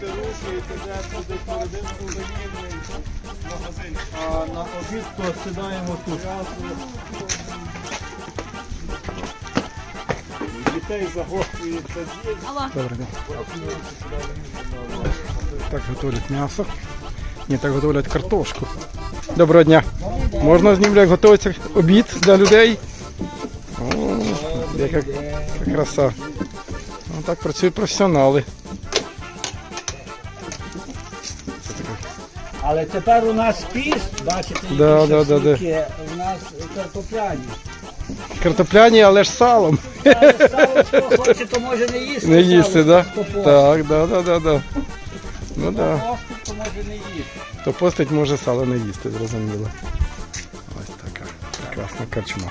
мити руки і туди туди середину України. А на обід то сідаємо тут. Дітей загострюється. Добрий день. Так готують м'ясо. Ні, так готують картошку. Доброго дня. Можна знімлю, як готується обід для людей. О, яка, краса. Ну, так працюють професіонали. Але тепер у нас піст, бачите, які Да, да, да, да. шашлики, у нас картопляні. Картопляні, але ж салом. Але сало, хто хоче, то може не їсти. Не їсти, да? хто постить. Так, да, да, да, да. Ну да. Постить, то може не їсти. То постить може сало не їсти, зрозуміло. Ось така прекрасна корчма.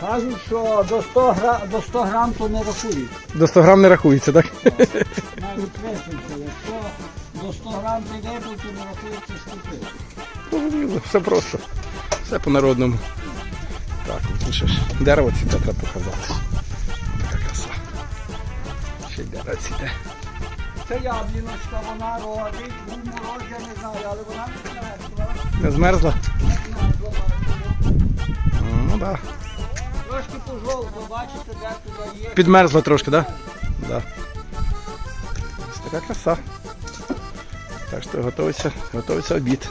Кажуть, що до 100, гра... до 100 грам то не рахують. До 100 грам не рахується, так? Навіть пишеться, якщо до 100 грам випив, то не рахується скупи. Зрозуміло, Все просто. Все по-народному. Так, ну що ж, дерево цвіте треба показати. Така краса. Ще й дерево цвіте. Це ябліночка, вона родить, ну мороз я не знаю, але вона не знає. Не змерзла? Ну так. Да. Трошки пожовкло, бачите, де туди є. Підмерзла трошки, так? Да? Да. Ось така краса. Так що готується, готується обід.